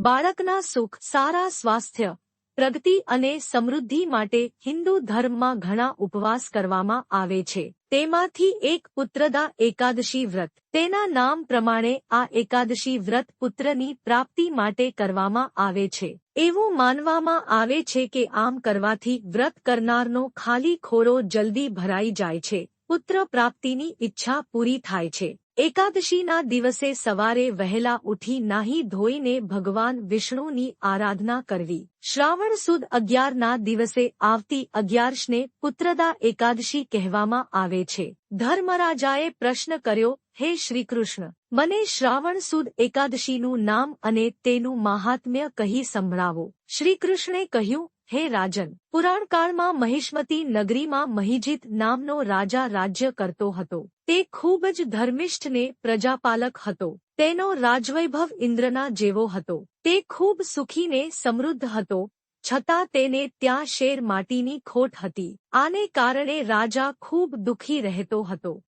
બાળકના સુખ, સારા સ્વાસ્થ્ય, પ્રગતિ અને સમૃદ્ધિ માટે હિન્દુ ધર્મમાં ઘણા ઉપવાસ કરવામાં આવે છે. તેમાંથી એક પુત્રદા એકાદશી વ્રત. તેના નામ પ્રમાણે આ એકાદશી વ્રત પુત્રની પ્રાપ્તિ માટે કરવામાં આવે છે. એવું માનવામાં આવે છે કે આમ કરવાથી વ્રત કરનારનો ખાલી ખોરો જલ્દી ભરાઈ જાય છે. પુત્ર પ્રાપ્તિની ઈચ્છા પૂરી થાય છે. એકાદશીના દિવસે સવારે વહેલા ઉઠી નાહી ધોઈને ભગવાન વિષ્ણુની આરાધના કરવી. શ્રાવણ સુદ અગિયારના દિવસે આવતી અગિયારશને પુત્રદા એકાદશી કહેવામાં આવે છે. ધર્મરાજાએ પ્રશ્ન કર્યો, હે શ્રીકૃષ્ણ, મને શ્રાવણ સુદ એકાદશીનું નામ અને તેનું મહાત્મ્ય કહી સંભળાવો. શ્રીકૃષ્ણે કહ્યું હે રાજન, પુરાણકાળમાં મહિષ્મતી નગરીમાં મહિજીત નામનો રાજા રાજ્ય કરતો હતો. તે ખૂબ જ ધર્મિષ્ઠ ને પ્રજાપાલક હતો. તેનો રાજવૈભવ ઇન્દ્રના જેવો હતો. તે ખૂબ સુખીને સમૃદ્ધ હતો, છતાં તેને ત્યાં શેર માટીની ખોટ હતી. આને કારણે રાજા ખૂબ દુઃખી રહેતો હતો.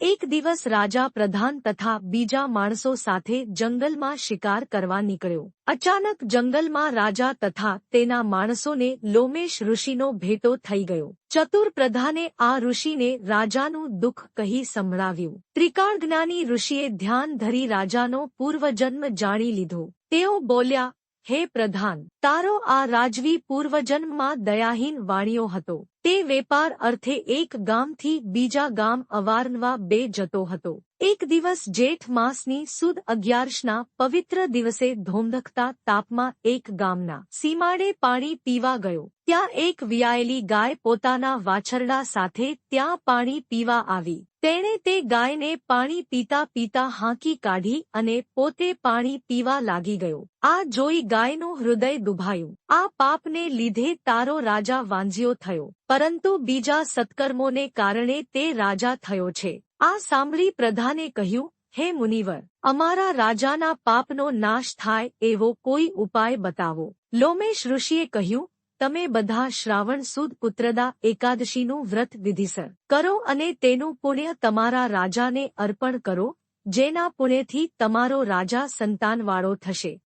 એક દિવસ રાજા પ્રધાન તથા બીજા માણસો સાથે જંગલમાં શિકાર કરવા નીકળ્યો. અચાનક જંગલમાં રાજા તથા તેના માણસોને લોમેશ ઋષિનો ભેટો થઈ ગયો. ચતુર પ્રધાને આ ઋષિને રાજાનું દુઃખ કહી સંભળાવ્યું. ત્રિકાળ જ્ઞાની ઋષિએ ધ્યાન ધરી રાજાનો પૂર્વજન્મ જાણી લીધો. તેઓ બોલ્યા હે પ્રધાન, તારો આ રાજવી પૂર્વજન્મમાં દયાહીન વાણિયો હતો. તે વેપાર અર્થે એક ગામથી બીજા ગામ અવારનવા બે જતો હતો. એક દિવસ જેઠ માસની સુદ અગિયારશના પવિત્ર દિવસે ધોમધખતા તાપમાં એક ગામના સીમાડે પાણી પીવા ગયો. ત્યાં એક વિયાયેલી ગાય પોતાના વાછરડા સાથે ત્યાં પાણી પીવા આવી. તેણે તે ગાયને પાણી પીતા પીતા હાંકી કાઢી અને પોતે પાણી પીવા લાગી ગયો. આ જોઈ ગાયનું હૃદય દુભાયું. આ પાપને લીધે તારો રાજા વાંઝ્યો થયો. પરંતુ બીજા સત્કર્મોને કારણે તે રાજા થયો છે. આ સાંભળી પ્રધાને કહ્યું, હે મુનિવર, અમારા રાજાના પાપનો નાશ થાય એવો કોઈ ઉપાય બતાવો. લોમેશ ઋષિએ કહ્યું તમે બધા શ્રાવણ સુદ પુત્રદા એકાદશીનું વ્રત વિધિસર કરો અને તેનું પુણ્ય તમારા રાજાને અર્પણ કરો, જેના પુણ્યથી તમારો રાજા સંતાનવાળો થશે.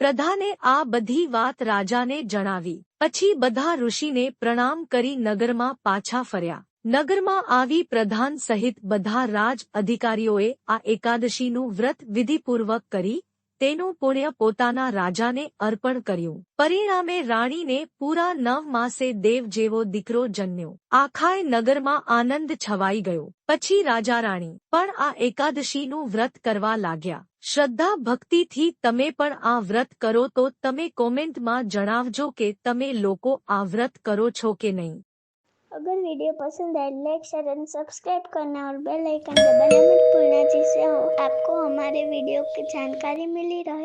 પ્રધાને આ બધી વાત રાજાને જણાવી. પછી બધા ઋષિને પ્રણામ કરી નગરમાં પાછા ફર્યા. નગરમાં આવી પ્રધાન સહિત બધા રાજ અધિકારીઓએ આ એકાદશીનું વ્રત વિધિપૂર્વક કરી તેનું પુણ્ય પોતાના રાજાને અર્પણ કર્યું. પરિણામે રાણીને પૂરા નવ માસે દેવ જેવો દીકરો જન્મ્યો. આખાય નગરમાં આનંદ છવાઈ ગયો. પછી રાજા રાણી પણ આ એકાદશીનું વ્રત કરવા લાગ્યા. શ્રદ્ધા ભક્તિથી તમે પણ આ વ્રત કરો તો તમે કોમેન્ટમાં જણાવજો કે તમે લોકો આ વ્રત કરો છો કે નહીં. अगर वीडियो पसंद आए लाइक शेयर एंड सब्सक्राइब करना और बेल आइकन दबाना मत भूलना जिससे आपको हमारे वीडियो की जानकारी मिली रहे